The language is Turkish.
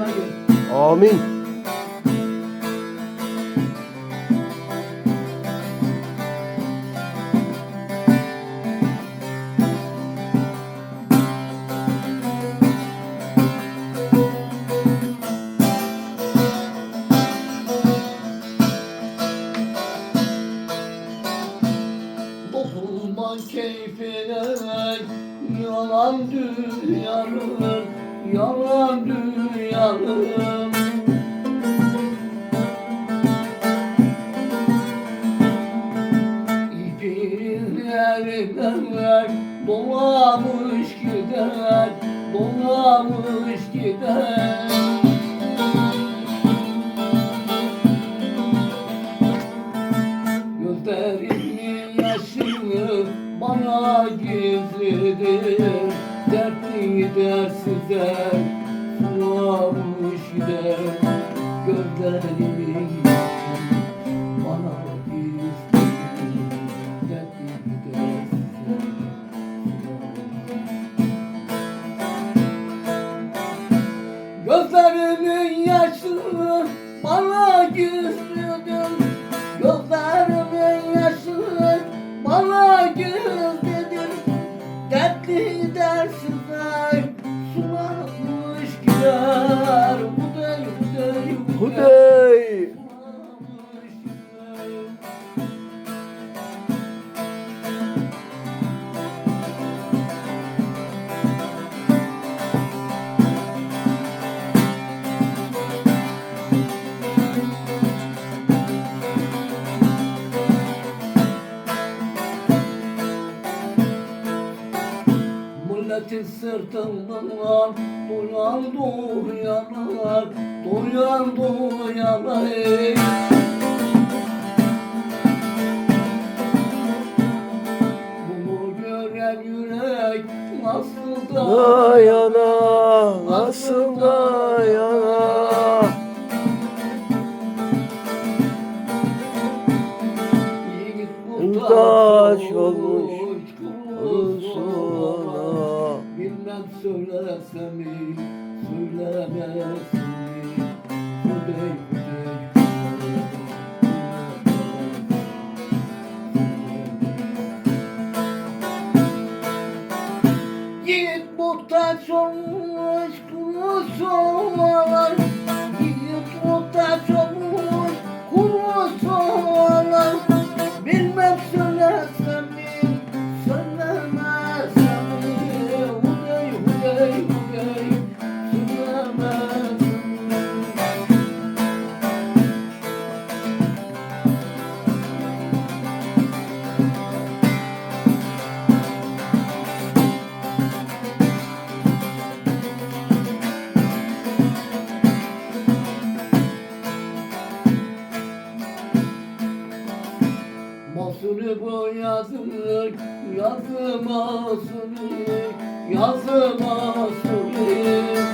Amin. Dokunma keyfine Yalan dünyanın Yalan dünyanın İpin elinden Dolamış gider Dolamış gider. Gözlerimin yaşını bana gizlidir Dertli dersizler sulamış gider Gözlerimin Yeah. Milletin sırtından Doyan doyanlar Doyan doyanlar ey. Bunu gören yürek nasıl da Dayana, nasıl dayana? Yiğit Muhtaç olmuş Mi, söylemesem mi Hüdey hüdey Yiğit muhtaç olmuş kulusoğlar Yiğit muhtaç olmuş Mahsulü boyadık, yazı mahsulü, yazı mahsulü